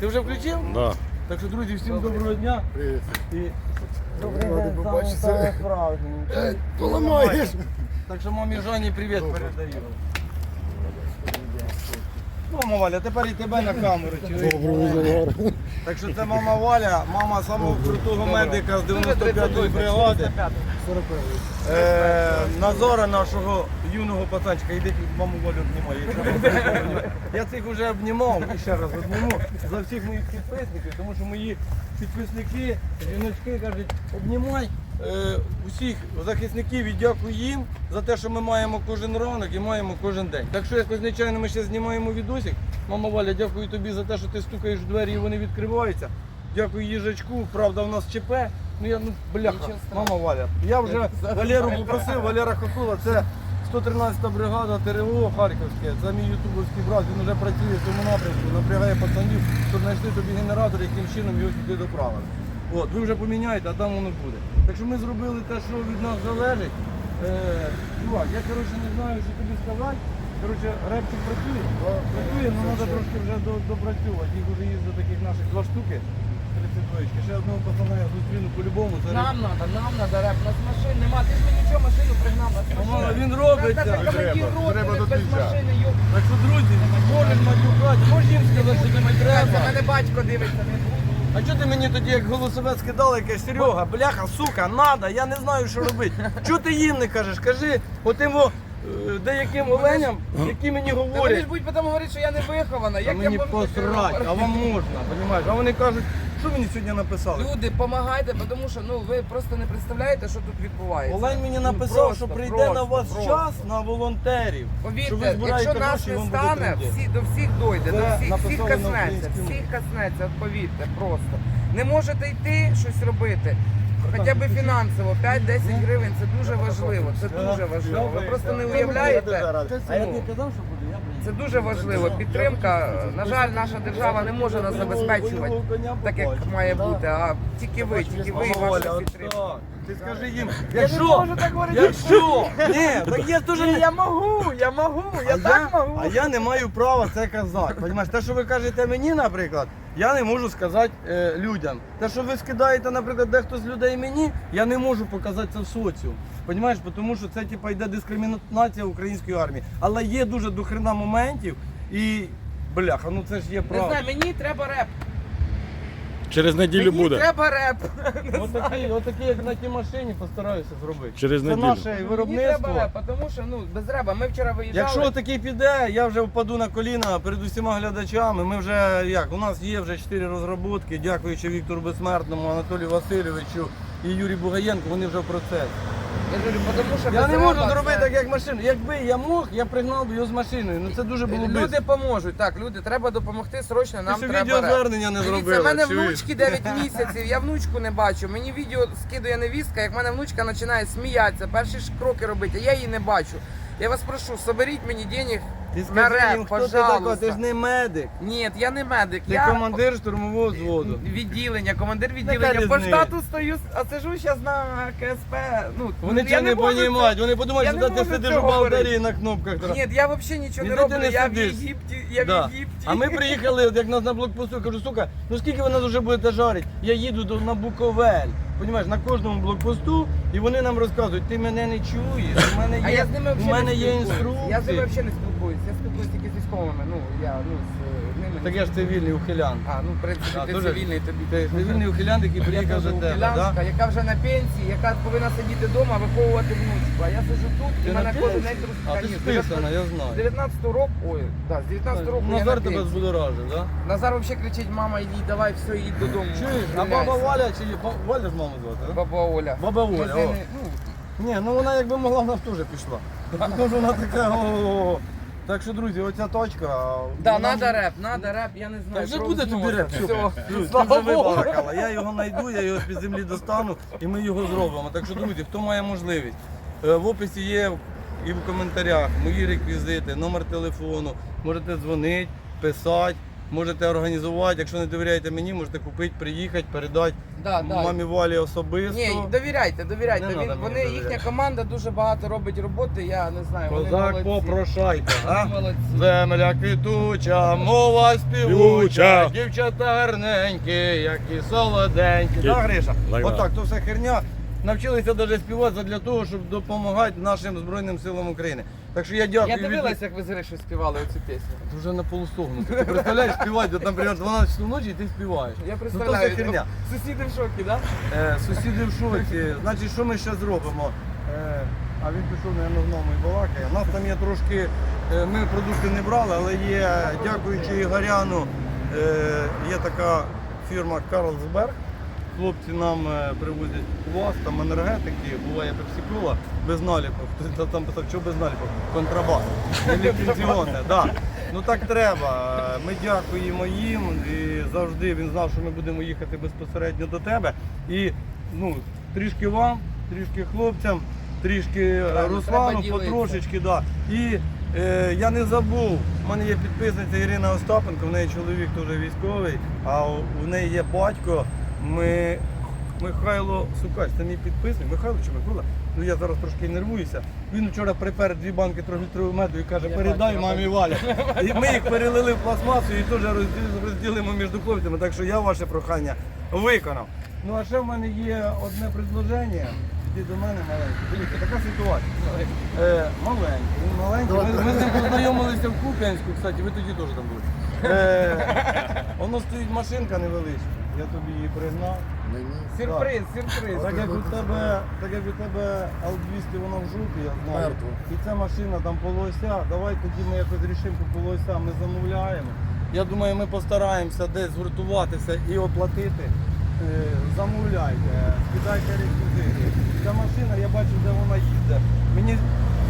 Ти вже включив? Да. Так що, друзі, всім доброго дня. Привіт. І Добрий день, побачиться. справжній. Поламаєш. Так що мамі Жанні привіт передаю. Ну, мама Валя, тепер і тебе на камеру. чуєш? Так що це мама Валя, мама самого крутого медика з 95-ї бригади. 41. Е, Назора нашого юного пацанчика, іди маму Валю обнімай. Я цих вже обнімав і ще раз обніму за всіх моїх підписників, тому що мої підписники, жіночки кажуть, обнімай е, усіх захисників і дякую їм за те, що ми маємо кожен ранок і маємо кожен день. Так що якось нечайно ми ще знімаємо відосик. Мама Валя, дякую тобі за те, що ти стукаєш в двері і вони відкриваються. Дякую їжачку, правда, у нас ЧП. Ну я ну бляха, мама Валя. Я вже Валеру попросив, Валера Хохула, це 113 бригада ТРО Харківське. Це мій ютубовський брат. Він вже працює в цьому напрямку, напрягає пацанів, щоб знайшли тобі генератор, яким чином його сюди доправили. От, ви вже поміняєте, а там воно буде. Так що ми зробили те, що від нас залежить. Е, я коротше не знаю, що тобі сказати. Коротше, репчик працює, працює, але треба трошки вже до- допрацьовувати. Їх вже є за таких наших два штуки. 32. Ще одного пацана я зустріну по-любому. Це Нам надо, нам надо реп, у нас машин нема, ти ж мені нічого машину пригнав, у нас машина. він робиться. Командир Треба, треба до без кінця. машини, йоп. Так що, друзі, можеш матюкати, можеш їм сказати, що тобі Це мене батько дивиться, не буду. А що ти мені тоді як голосове скидала, якась Серега, бляха, сука, надо, я не знаю, що робити. Чого ти їм не кажеш? Кажи отим о, е, деяким оленям, які мені Та вони говорять. ж будуть потім говорити, що я не вихована. А Як мені я можу таке посрать, а вам можна, розумієш? А вони кажуть, що мені сьогодні написали? Люди, допомагайте, тому що ну ви просто не представляєте, що тут відбувається. Олень мені Ну, написав, просто, що прийде просто, на вас просто. час на волонтерів. що ви Повірте, збираєте якщо нас гроші, не вам буде стане, всі, до всіх дойде, Це до всіх, всіх написали на коснеться, українській всіх коснеться, от повірте, просто. Не можете йти щось робити. Хоча б фінансово, 5-10 гривень це дуже важливо. Це дуже важливо. Ви просто не уявляєте. А я тобі казав, що буде. Це дуже важливо. Підтримка. На жаль, наша держава не може нас забезпечувати так, як має бути. А тільки ви, тільки ви і ваша підтримка. Ти скажи їм, якщо, можу так говорити. якщо, ні, так я теж не... Я можу, я можу, я так можу. А я не маю права це казати. Те, що ви кажете мені, наприклад, я не можу сказати е, людям. Те, що ви скидаєте, наприклад, дехто з людей мені, я не можу показати це в соціум. Понімаєш, тому що це типа йде дискримінація української армії. Але є дуже дохрена моментів і. Бляха, ну це ж є Не правда. знаю, мені треба реп. Через неділю Мені буде. треба реп. Отакий, отакий, як на тій машині, постараюся зробити. Через це неділю. наше Мені виробництво. треба реп, тому що ну без реба. Ми вчора виїжджали. Якщо такий піде, я вже впаду на коліна перед усіма глядачами. Ми вже як у нас є вже чотири розробки, дякуючи Віктору Безсмертному, Анатолію Васильовичу і Юрію Бугаєнку, вони вже в процесі. Я говорю, тому що Я не можу зробити так, як машину. Якби я мог, я пригнав би його з машиною. Ну це дуже було б. Люди поможуть. Так, люди, треба допомогти срочно. Нам ще треба відеозвернення не Дивіться, зробили. в мене чуєш? внучки 9 місяців, я внучку не бачу. Мені відео скидує невістка, як в мене внучка починає сміятися, перші ж кроки робити, а я її не бачу. Я вас прошу, соберіть мені денег Ти скажи їм, реп, хто ти такий, ти пожалуйста. ж не медик. Ні, я не медик, Ти я командир штурмового взводу. відділення, командир відділення. По різниця? штату стою, а сиджу зараз на КСП. Ну, Вони я цього не можу розуміють, вони подумають, я що не ти можу сидиш у цього говорити. на кнопках. Ні, я взагалі нічого не Ніде ти роблю, не я в сидиш. Єгипті, я Да. в Єгипті. А ми приїхали, от як нас на блокпосту, кажу, сука, ну скільки ви нас вже будете жарити? Я їду до, на Буковель. Понімаєш, на кожному блокпосту, і вони нам розказують, ти мене не чуєш, у мене є, А я з ними у взагалі мене не є спілкуюсь. інструкції. Я з ними взагалі не спілкуюсь. Я спілкуюсь тільки з військовими. Ну, я ну, з е, ними. Так я ж цивільний ухилян. А, ну, в принципі, Да, ти дуже- цивільний тобі. Ти цивільний ухилян, який Я приїхав до тебе, ухилянка, да? яка вже на пенсії, яка повинна сидіти вдома, виховувати внучку. А я сиджу тут, і Ти мене на кожен пенсії? день А ти списана, я знаю. З 19 року, ой, да, з 19 року я Назар на тебе пенсії. збудоражив, так? Назар взагалі кричить, мама, йди, давай, все, їдь додому. Чуєш, а баба Валя чи Ба- Валя ж маму звати? Баба Оля. Баба Оля, Ми з нею, о. ну, Ні, ну вона якби могла, вона б теж пішла. Тому що вона така. о-о-о. Так що, друзі, оця точка. Да, вона надо реп, надо реп, я не Та знаю. вже буде тобі реп. Все. Слава Богу. Я його знайду, я його з-під землі достану і ми його зробимо. Так що, друзі, хто має можливість, е, в описі є і в коментарях мої реквізити, номер телефону. Можете дзвонити, писати. Можете організувати. Якщо не довіряєте мені, можете купити, приїхати, передати Да, да. мамі Валі особисто. Ні, довіряйте, довіряйте. Не Він, надо мені вони, довіряти. їхня команда дуже багато робить роботи, я не знаю. Вони Козак молодці. попрошайка, а? Вони молодці. Земля квітуча, мова співуча, Співуча. дівчата гарненькі, які солоденькі. Так, Гриша? Так, Отак, то все херня. Навчилися навіть співати для того, щоб допомагати нашим Збройним силам України. Так що я дякую. Я від- як ви з Гришою співали цю пісню. Ти вже на полусогнуту. Ти представляєш, співати, от, наприклад, 12 часов ночі і ти співаєш. Я Ну, то херня. сусіди в шокі, да? Е, сусіди в шоці. Значить, що ми ще зробимо? Е, а він пішов, мабуть, нами і балакає. У нас там є трошки, е, ми продукти не брали, але є, дякуючи Ігоряну, е, є така фірма Карлсберг. Хлопці нам е, привозять квас, там енергетики, буває пепсикола без наліпок. Хтось там писав, що без наліпок? Контрабас. Ліцензіонне, да. Ну так треба. Е, Ми дякуємо їм і завжди він знав, що ми будемо їхати безпосередньо до тебе. І ну, трішки вам, трішки хлопцям, трішки е, Правильно, Руслану, треба потрошечки. Да. І е, я не забув, у мене є підписниця Ірина Остапенко, в неї чоловік теж військовий, а у, у неї є батько. Ми, Михайло Сукач, це мій підписник. Михайло чи Микола? Ну я зараз трошки нервуюся. Він вчора припер дві банки трьохлітрового меду і каже, передай мамі Валя. І ми їх перелили в пластмасу і теж розділимо між хлопцями. Так що я ваше прохання виконав. Ну а ще в мене є одне предложення. Іди до мене маленький. Дивіться, така ситуація. Е, маленький, він маленький. Ми, ми з ним познайомилися в Куп'янську, кстати, ви тоді теж там були. Е, воно стоїть машинка невеличка. Я тобі її пригнав. Мені. Сюрприз, сюрприз. Так як у тебе, так як у тебе L200 воно в жопі, я знаю. Мертво. І ця машина там полося. Давай тоді ми якось рішимо по полося, ми замовляємо. Я думаю, ми постараємося десь згуртуватися і оплатити. Е, Замовляйте, скидайте реквізити. Ця машина, я бачу, де вона їде. Мені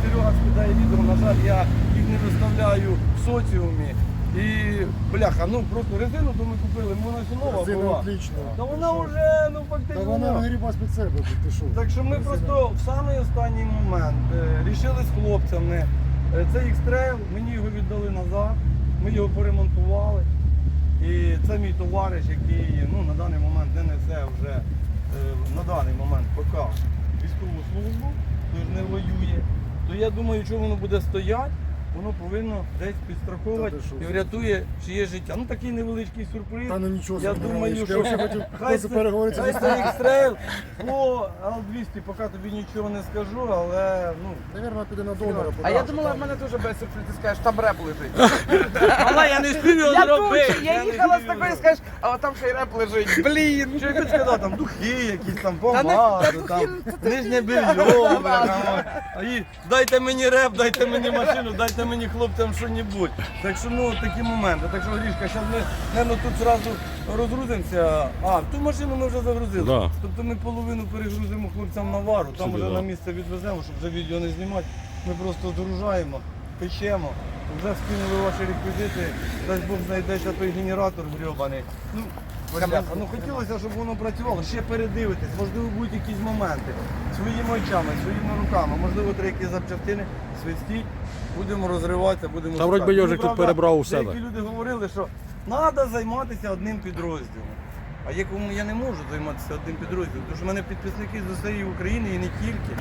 Серега скидає відео, на жаль, я їх не виставляю в соціумі. І бляха, ну просто резину то ми купили, вона ще нова Резина була. отлічна. Та вона вже, ну Та фактично. вона вигрібась під себе, ти що? Так що ми Резина. просто в самий останній момент е, рішили з хлопцями. Е, Це X-Trail, мені його віддали назад, ми його поремонтували. І це мій товариш, який ну, на даний момент не несе вже е, на даний момент поки військову службу, тож не воює. То я думаю, що воно буде стояти, воно повинно десь підстраховувати Та ти що? і врятує чиє життя. Ну такий невеличкий сюрприз. Та ну нічого Я собі, думаю, я що вже хотів хай просто це- переговорити хай це X-Trail. По L200 поки тобі нічого не скажу, але ну. Навірно, піде на донора. А я думала, в мене дуже без сюрприз. Ти скажеш, там реп лежить. Але я не спів його Я зробити. я не їхала з такою, скажеш, а там ще й реп лежить. Блін. Що я тобі сказав, там духи якісь, там Та помади, там та нижнє. А і дайте мені реп, дайте мені машину, дайте мені хлопцям що-небудь. Так що ну такі моменти. Так що Грішка, зараз ми, напевно, тут зразу розгрузимося. А, в ту машину ми вже загрузили. Да. Тобто ми половину перегрузимо хлопцям на вару, там Сюди, вже да. на місце відвеземо, щоб вже відео не знімати. Ми просто згружаємо, печемо. Вже скинули ваші реквізити, дасть Бог знайдеться той генератор грьобаний. Ну, бляха, ну хотілося, щоб воно працювало, ще передивитись, можливо, будуть якісь моменти своїми очами, своїми руками, можливо, треба якісь запчастини, свистіть, будемо розриватися, будемо. Та вроді. Йожик Ну, тут перебрав у себе. Деякі люди говорили, що треба займатися одним підрозділом. А якому я не можу займатися одним підрозділом, тому що в мене підписники з усієї України і не тільки.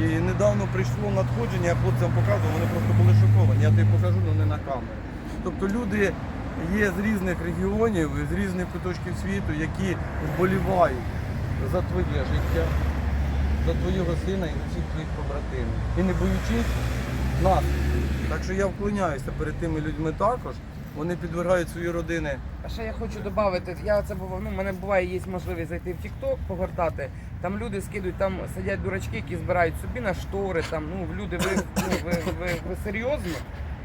І недавно прийшло надходження, я хлопцям показував, вони просто були шоковані. Я тобі покажу, але не на камеру. Тобто люди є з різних регіонів, з різних куточків світу, які вболівають за твоє життя, за твого сина і за всіх твоїх побратимів. І не боючись нас. Так що я вклоняюся перед тими людьми також. Вони підвергають свої родини А ще я хочу додати, я це бував, ну, мене буває є можливість зайти в TikTok, погортати. Там люди скидують, там сидять дурачки, які збирають собі на штори. Там, ну, люди, ви, ну, ви, ви, ви серйозно?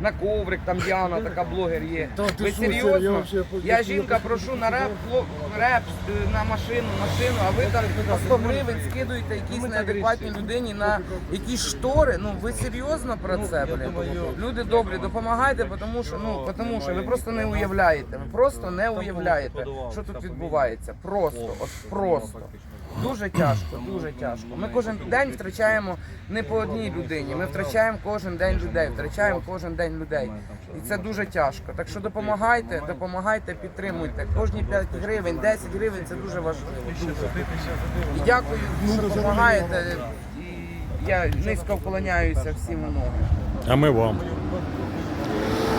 На коврик, там Діана, така блогер є. Ви серйозно? Я жінка, прошу на реп, хлоп- реп е, на машину, машину, а ви там по 100 гривень скидуєте якійсь Ми неадекватній людині на якісь штори. Ну ви серйозно про Ну, це, блін? Люди добрі, допомагайте, тому що ну тому що ви просто не уявляєте. Ви просто не уявляєте, що тут відбувається. Просто, от просто. Дуже тяжко, дуже тяжко. Ми кожен день втрачаємо не по одній людині. Ми втрачаємо кожен день людей, втрачаємо кожен день людей. І це дуже тяжко. Так що допомагайте, допомагайте, підтримуйте. Кожні 5 гривень, 10 гривень це дуже важливо. Дуже. І дякую, що допомагаєте. Я низько вклоняюся всім у ноги. А ми вам.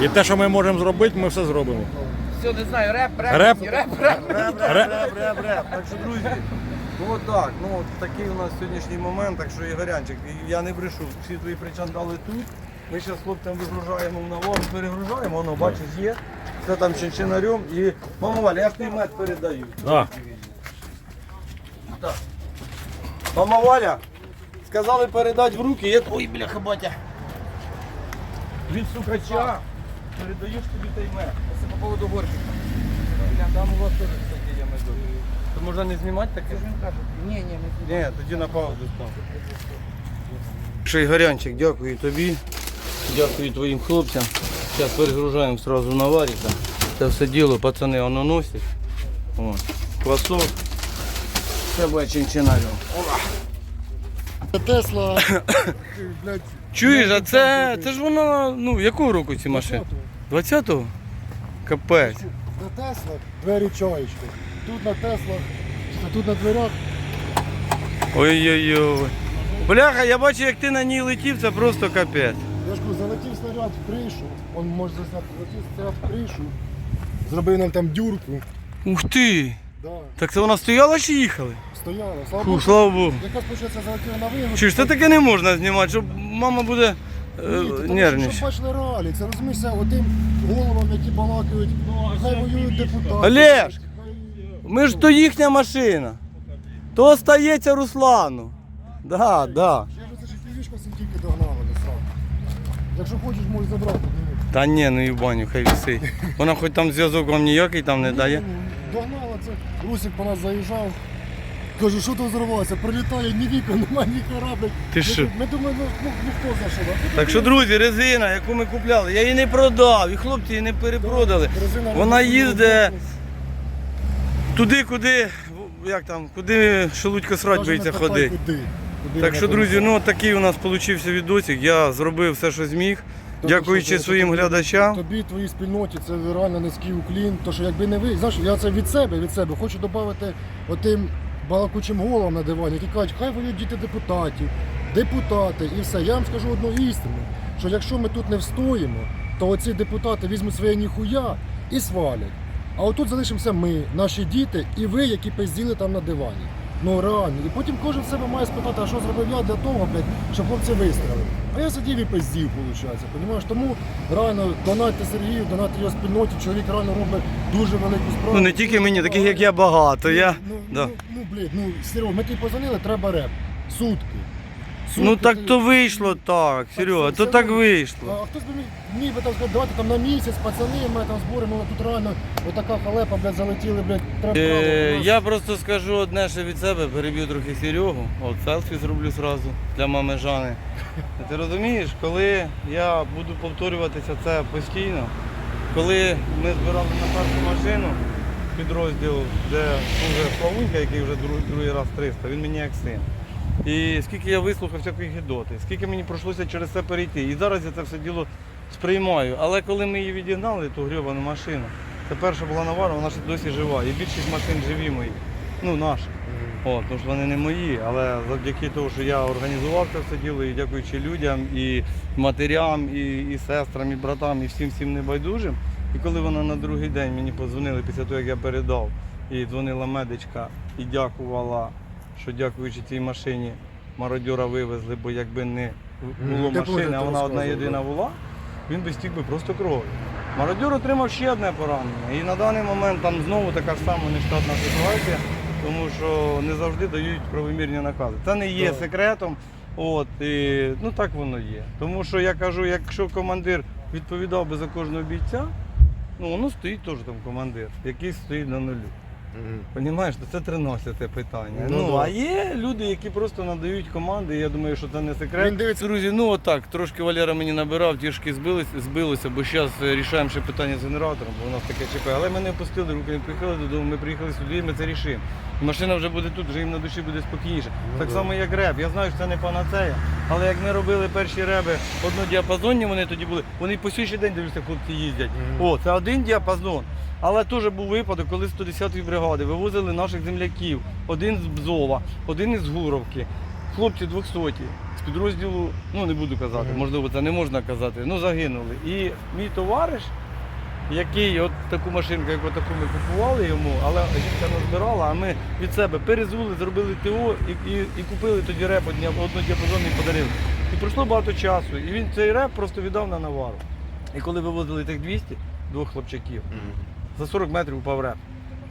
І те, що ми можемо зробити, ми все зробимо. Все, не знаю, реп, реп, Реп? реп, реп. реп. Реб, реб, реб, реб. Так що, друзі, ну так, ну от такий у нас сьогоднішній момент, так що Ігорянчик, я не брешу, всі твої причандали тут. Ми зараз хлопцям вигружаємо в навар, перегружаємо, воно, бачиш, є. Це там чинчинарем і мама Валя, я ж твій мед передаю. Да. Так. Мама Валя, сказали передати в руки, я... Ой, бляха, батя. Від сукача передаєш тобі той мед. Це по поводу горки. Там у вас теж, медок. То можна не знімати таке? Ні, ні, не Ні, тоді на паузу став. Що Ігорянчик, дякую тобі. Дякую твоїм хлопцям. Зараз перегружаємо одразу на варіка. Це все діло пацани воно носять. О, квасок. Це буде чинчинарем. Тесла, блядь, Чуєш, а це, це ж вона, ну, якого року ці машини? 20-го? Капець. Тесла двері чаєчки. Тут на Теслах, а тут на дверях Ой-ой-ой. Бляха, я бачу, як ти на ній летів, це просто капець. Я ж кажу, залетів снаряд в кришу, он може засняти, залетів снаряд в кришу, зробив нам там дюрку. Ух ти! Да, Так це вона стояла чи їхали? стояла. Слава Фу, Богу, слава Богу. якраз почався залетів на вигрузку. Чи ж це таке не можна знімати, щоб мама буде е, Ні, ти тому нервніше. Щоб бачили реалії, це розумієшся отим головам, які балакають, хай воюють депутати. Олеж! Ми ж то їхня машина. То остається Руслану. Да, да. Я ж це ж сам тільки догнала, не. Якщо хочеш, можеш забрати. ну. Та ні, ну і баню, хай висить. Вона хоч там зв'язок вам ніякий там не дає. Ну, Догнала це. Русик по нас заїжджав. Каже, що тут зривається? Прилітає ні вікон, немає ні корабель. Ти що? Ми думаємо, ну, ну хто за що? Так що, друзі, резина, яку ми купляли, я її не продав, і хлопці її не перепродали. резина Вона резина, їздить туди, куди, як там, куди шелудько срать боїться ходити. Куди. Куди Так що, друзі, ну такий у нас получився відосик. Я зробив все, що зміг. Дякуючи що, своїм тобі- глядачам. Тобі, твоїй спільноті, це реально низький уклін. То що якби не ви, знаєш, я це від себе, від себе хочу додати отим балакучим головам на дивані, які кажуть, хай воюють діти депутатів, депутати і все. Я вам скажу одну істину, що якщо ми тут не встоїмо, то оці депутати візьмуть своє ніхуя і свалять. А отут залишимося ми, наші діти, і ви, які пизділи там на дивані. Ну реально. І потім кожен себе має спитати, а що зробив я для того, блядь, щоб хлопці вистрілили. А я сидів і пиздів, виходить. Понімаєш? Тому реально донатьте Сергію, донатьте його спільноті. Чоловік реально робить дуже велику справу. Ну не тільки мені, таких як я багато. Я... Ну, Да. ну, ну блін, ну Серега, ми тобі позвонили, треба реп. Сутки. Ну так то вийшло так, Серега, то так вийшло. А хтось би міг, міг би там сказати, давайте там на місяць, пацани, ми там збори, ну тут реально отака халепа, блядь, залетіли, блядь, треба. Е, право. я просто скажу одне ще від себе, переб'ю трохи Серегу. От селфі зроблю зразу для мами Жани. Ти розумієш, коли я буду повторюватися це постійно, коли ми збирали на першу машину, підрозділ, де вже Славунька, який вже другий раз 300, він мені як син. І скільки я вислухав всякої гідоти, скільки мені прийшлося через це перейти. І зараз я це все діло сприймаю. Але коли ми її відігнали, ту грьобану машину, це перша була навара, вона ще досі жива. І більшість машин живі мої. Ну, наші. От, тому що вони не мої, але завдяки тому, що я організував це все діло, і дякуючи людям, і матерям, і, і сестрам, і братам, і всім всім небайдужим. І коли вона на другий день мені подзвонили після того, як я передав, і дзвонила медичка і дякувала, що дякуючи цій машині мародьора вивезли, бо якби не було Мгм. Машини, а вона одна єдина була, він би стік би просто кров'ю. Мародьор отримав ще одне поранення. І на даний момент там знову така ж сама нештатна ситуація, тому що не завжди дають правомірні накази. Це не є секретом. От, і, ну так воно є. Тому що я кажу, якщо командир відповідав би за кожного бійця, ну воно стоїть теж там командир, який стоїть на нулю. Понімаєш, то це 13 питання. Ну, Ну, да. а є люди, які просто надають команди, я думаю, що це не секрет. Він дивиться- Друзі, ну отак, трошки Валера мені набирав, трішки збилося, збилося бо зараз рішаємо ще питання з генератором, бо у нас таке ЧП. Але ми не опустили руки, не приїхали додому, ми приїхали сюди, і ми це рішимо. Машина вже буде тут, вже їм на душі буде спокійніше. так да. само, як реп. Я знаю, що це не панацея, але як ми робили перші реби однодіапазонні, вони тоді були, вони по сьогоднішній день дивлюся, хлопці їздять. О, це один діапазон. Але теж був випадок, коли 110-ї бригади вивозили наших земляків. Один з Бзова, один із Гуровки. Хлопці 200 з підрозділу, ну не буду казати, можливо, це не можна казати, ну загинули. І мій товариш, який от таку машинку, як таку ми купували йому, але жінка не збирала, а ми від себе перезули, зробили ТО і, і, і купили тоді реп однодіапазонний подарили. І пройшло багато часу. І він цей реп просто віддав на навару. І коли вивозили тих 200, двох хлопчаків, за 40 метрів упав реп.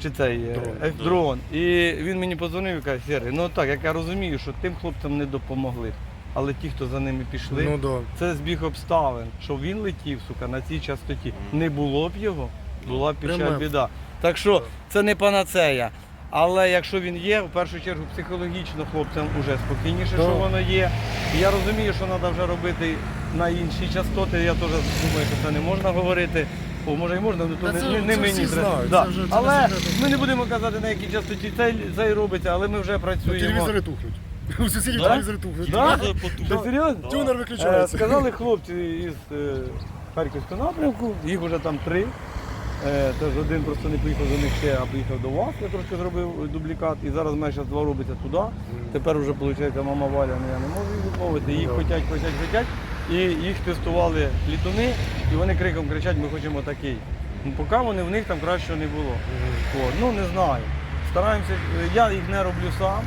Чи цей е, Дрон. е, дрон. І він мені подзвонив і каже, Сергій, ну так, як я розумію, що тим хлопцям не допомогли. Але ті, хто за ними пішли, Ну да. це збіг обставин, що він летів, сука, на цій частоті. Не було б його, була б печаль Пряме. біда. Так що це не панацея. Але якщо він є, в першу чергу психологічно хлопцям вже спокійніше, Да. що воно є. І я розумію, що треба вже робити на інші частоти. Я теж думаю, що це не можна говорити. О, може і можна, але то Та не, це- не, не це мені всі треба. знають, Да. це вже- це не але секрет. ми не будемо казати, на якій частоті цей, цей робиться, але ми вже Ну, працюємо. телевізори тухнуть. У сусідів Да? телевізори тухнуть. Да? Да. Ти серйозно? Тюнер Е, виключається. Сказали хлопці із е, Харківського напрямку, їх вже там три. Е, Тож один просто не поїхав до них ще, а поїхав до вас. Я трошки зробив дублікат. І зараз в мене зараз два робиться туди. Тепер вже виходить мама Валя, ну я не можу їх відмовити. Їх Да. хотять, хотять, хотять. І їх тестували літуни, і вони криком кричать, ми хочемо такий. Ну, поки вони в них там кращого не було. О, ну не знаю. Стараємося, я їх не роблю сам,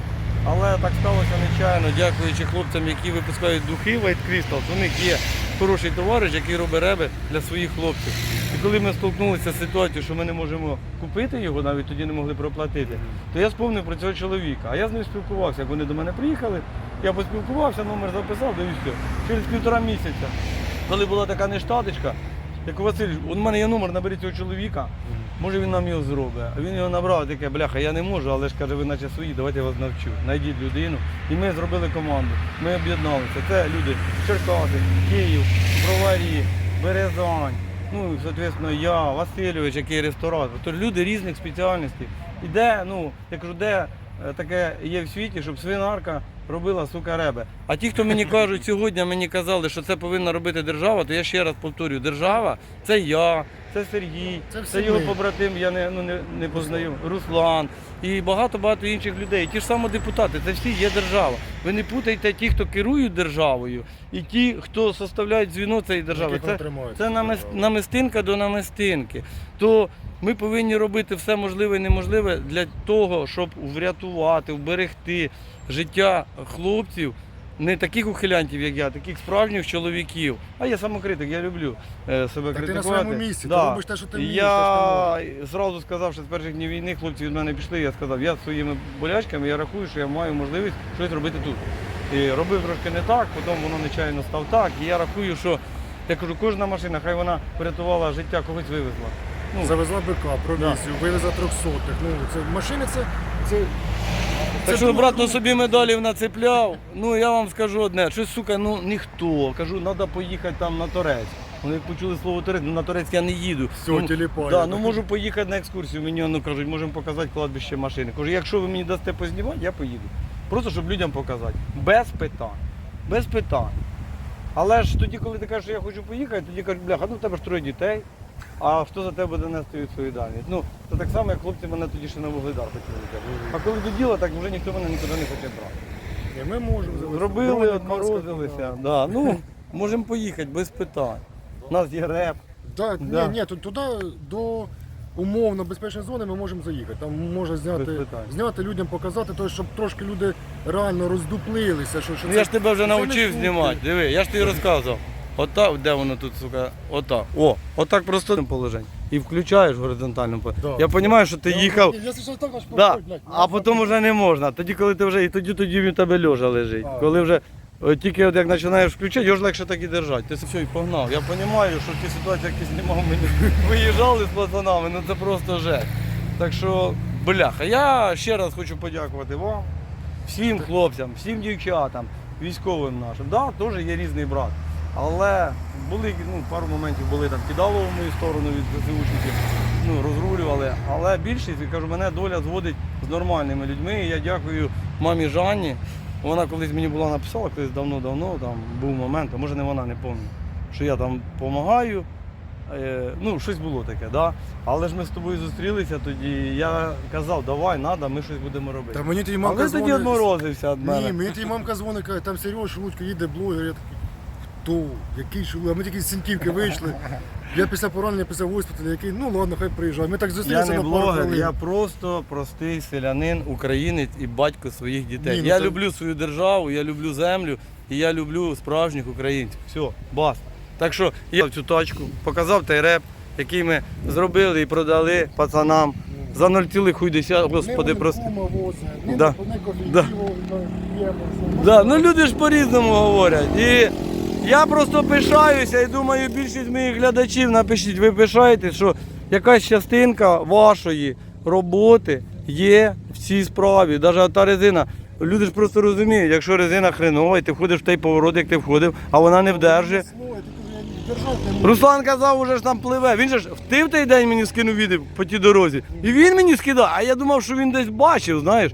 але так сталося нечайно, дякуючи хлопцям, які випускають духи White Crystals. У них є хороший товариш, який робить реби для своїх хлопців. І коли ми столкнулися з ситуацією, що ми не можемо купити його, навіть тоді не могли проплатити, то я спомнив про цього чоловіка. А я з ним спілкувався. Як вони до мене приїхали, я поспілкувався, номер записав, да і все. Через півтора місяця, коли була така нештаточка, як Василь, у мене є номер, наберіть цього чоловіка. Може він нам його зробить. А він його набрав, таке, бляха, я не можу, але ж каже, ви наче свої, давайте я вас навчу. Найдіть людину. І ми зробили команду. Ми об'єдналися. Це люди Черкаси, Київ, Броварі, Березань. Ну, соответственно, я, Васильович, який ресторатор. Тобто люди різних спеціальностей. І де, ну, я кажу, де таке є в світі, щоб свинарка робила сука реби. А ті, хто мені кажуть, сьогодні мені казали, що це повинна робити держава, то я ще раз повторюю, держава це я, це Сергій, Це це, його побратим, я не, ну, не, не познаю, Руслан і багато-багато інших людей. Ті ж самі депутати, це всі є держава. Ви не путайте ті, хто керують державою, і ті, хто составляють звіно цієї держави. Це, це намистинка до намистинки. То ми повинні робити все можливе і неможливе для того, щоб врятувати, вберегти життя хлопців. Не таких ухилянтів, як я, таких справжніх чоловіків. А я самокритик, я люблю е, себе Так ти на своєму місці, ти робиш те, що ти вмієш, Я зразу сказав, що з перших днів війни хлопці від мене пішли, я сказав, я своїми болячками я рахую, що я маю можливість щось робити тут. І робив трошки не так, потім воно нечайно став так. І я рахую, що я кажу, кожна машина, хай вона врятувала життя, когось вивезла. Ну, Завезла БК, провізію, вивезла трьохсотих. Ну, це машини це. це Так що дуже- обратно собі медалів нацепляв. Ну я вам скажу одне, щось, сука, ну ніхто. Кажу, треба поїхати там на Торець. Вони як почули слово Торець, ну на Торець я не їду. Все, ну, тіліпає. да, ну можу поїхати на екскурсію. Мені ну, кажуть, можемо показати кладбище машини. Кажу, якщо ви мені дасте познімати, я поїду. Просто щоб людям показати. Без питань. Без питань. Але ж тоді, коли ти кажеш, що я хочу поїхати, тоді кажуть, бляха, ну в тебе ж троє дітей. А хто за тебе буде нести відповідальність? Ну, це так само, як хлопці мене тоді ще на вугледар хотіли взяти. А коли до діла, так вже ніхто мене нікуди не хоче брати. Ні, Ми можемо завезти. Зробили, Броня, каска, Да. Ну, можемо поїхати без питань. У нас є реп. Да, Да. Ні, ні, тут туди до умовно безпечної зони ми можемо заїхати. Там можна зняти, питань. зняти людям, показати, то, щоб трошки люди реально роздуплилися. Що, що Ну це- я ж тебе вже це не навчив шутки. знімати. Диви, я ж тобі розказував. Отак, де воно тут, сука, отак. О, отак просто положень. І включаєш горизонтально. Да. Я розумію, що ти Я- їхав. Да. А потім вже не можна. Тоді, коли ти вже, і тоді тоді він тебе льожа лежить. А. Коли вже е, тільки от як починаєш включати, його ж легше так і держати. Ти все і погнав. Я розумію, що ті ситуації, які знімав мені, виїжджали з пацанами, ну це просто жесть. Так що Бляха, я ще раз хочу подякувати вам, всім хлопцям, всім дівчатам, військовим нашим. Да, теж є різний брат. Але були ну, пару моментів були там кидало в мою сторону від ЗСУшників, ну, розрулювали. Але більшість, я кажу, мене доля зводить з нормальними людьми. І я дякую мамі Жанні. Вона колись мені була написала, колись давно-давно там був момент, а може не вона, не пам'ятаю, що я там допомагаю. Е, ну, щось було таке, да? але ж ми з тобою зустрілися тоді. Я казав, давай, треба, ми щось будемо робити. Та мені тоді мамка тоді від мене. Ні, мені тоді мамка дзвонить, каже, там Сереж Шелудько їде блогер. Я такий, хто? Який Шелудько? А ми тільки з Сіньківки вийшли. Я після поранення, після госпіталю, який, ну ладно, хай приїжджає. Ми так Я зустрілися не на пару блогер, я просто простий селянин, українець і батько своїх дітей. Ні, ну я це- люблю свою державу, я люблю землю і я люблю справжніх українців. Все, бас. Так що я цю тачку показав той реп, який ми зробили і продали пацанам. За 0,1, господи, Не просто. Кума возить, не Да. Да. Да, ну люди ж по-різному говорять. І я просто пишаюся і думаю, більшість моїх глядачів напишіть, ви пишаєтесь, що якась частинка вашої роботи є в цій справі. Навіть та резина. Люди ж просто розуміють, якщо резина хренова, і ти входиш в той поворот, як ти входив, а вона не вдержує. Руслан казав, уже ж там пливе. Він же ж ти в той день мені скинув відео по тій дорозі. І він мені скидав, а я думав, що він десь бачив, знаєш.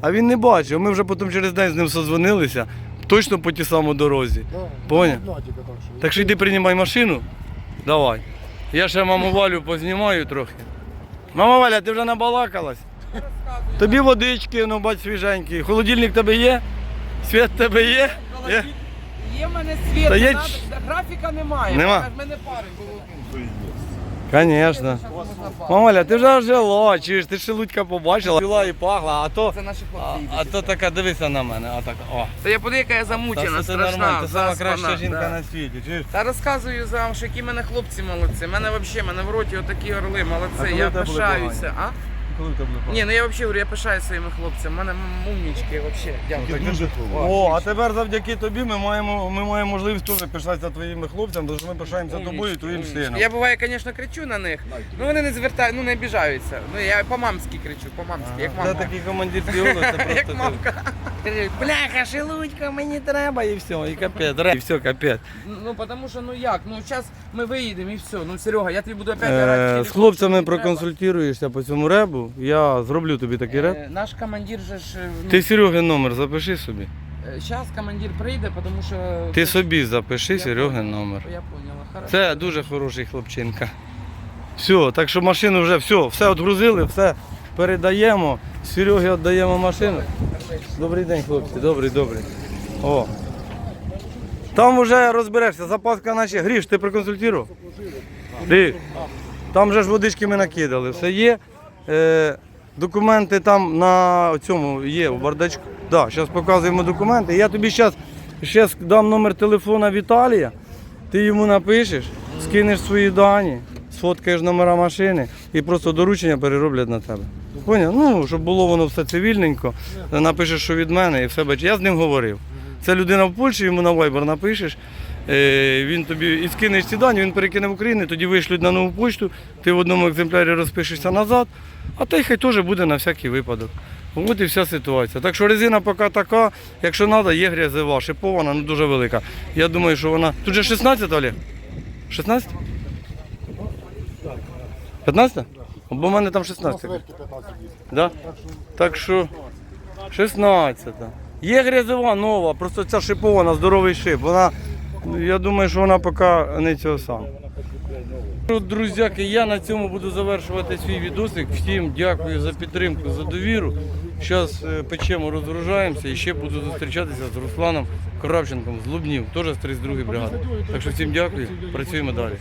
А він не бачив. Ми вже потім через день з ним созвонилися, точно по тій самій дорозі. Да. Поняв? Одна тільки так, що. Так що йди приймай машину. Давай. Я ще маму Валю познімаю трохи. Мама Валя, ти вже набалакалась? Тобі водички, ну бач свіженький. Холодильник тебе є? Світ в тебе є? Є? Є в мене світ, Та є надо, графіка немає. Нема? В мене пари було. Звісно. Мама ти вже жила, чуєш, ти шелудька побачила. біла і пахла, а то, Це наші а, хлопці. а то така, дивися на мене, а так, о. Та я подивлю, яка я Та замучена, це ти страшна, нормально, ти сама краща жінка да. на світі, чуєш? Та розказую за вам, що які мене хлопці молодці. Мене взагалі, мене в роті отакі орли, молодці. коли Я в тебе були пишаюся. А? Коли в тебе були Ні, ну я взагалі говорю, я пишаю своїми хлопцями. У мене умнічки взагалі. Дякую. О, а тепер завдяки тобі ми маємо, ми маємо можливість теж пишатися твоїми хлопцями, тому що ми пишаємося тобою і твоїм умнічки. сином. Я буває, звісно, кричу на них. Ну вони не звертають, ну не обіжаються. Ну я по-мамськи кричу, по-мамськи, як Це мама. такий командир голос, це просто Як ти. мамка. Бляха, шелудька, мені треба, і все, і капець, ре- і все, капець. Ну тому що ну як, ну зараз ми виїдемо і все. Ну Серега, я тобі буду опять Е, орати. З хлопцями проконсультуєшся по цьому ребу, я зроблю тобі такий реб. Е, Наш командир же ж. е, ну, Ти Серегин номер запиши собі. Зараз командир прийде, тому що. Ти собі запиши Серегин номер. Я поняла, хорошо. Це дуже хороший хлопчинка. Все, так що машину вже все, все відгрузили, все передаємо. Серегі віддаємо машину. Добрий день, хлопці, добрий, добрий. О. Там вже розберешся, запаска наче. Гріш, ти проконсультував? Ти. Там вже ж водички ми накидали. Все є. Е, документи там на цьому є у бардачку. Да, зараз показуємо документи. Я тобі зараз дам номер телефона Віталія. Ти йому напишеш, скинеш свої дані, сфоткаєш номера машини і просто доручення перероблять на тебе. Поняв? Ну, щоб було воно все цивільненько, напишеш, що від мене і все бачиш. Я з ним говорив. Це людина в Польщі, йому на Viber напишеш, е, він тобі і скинеш ці дані, він перекине в Україну, тоді вишлють на нову почту, ти в одному екземплярі розпишешся назад, а той хай теж буде на всякий випадок. От і вся ситуація. Так що резина поки така, якщо треба, є грязева, шипована, ну дуже велика. Я думаю, що вона. Тут же 16 Олег? 16? 15? Бо в мене там 16. 15. Да? Так що 16. Є грязова нова, просто ця шипована, здоровий шип. Вона, я думаю, що вона поки не цього сам. Друзяки, я на цьому буду завершувати свій відосик. Всім дякую за підтримку, за довіру. Зараз печемо, розгружаємося і ще буду зустрічатися з Русланом Коравченком з Лубнів, теж з 32 бригади. Так що всім дякую, працюємо далі.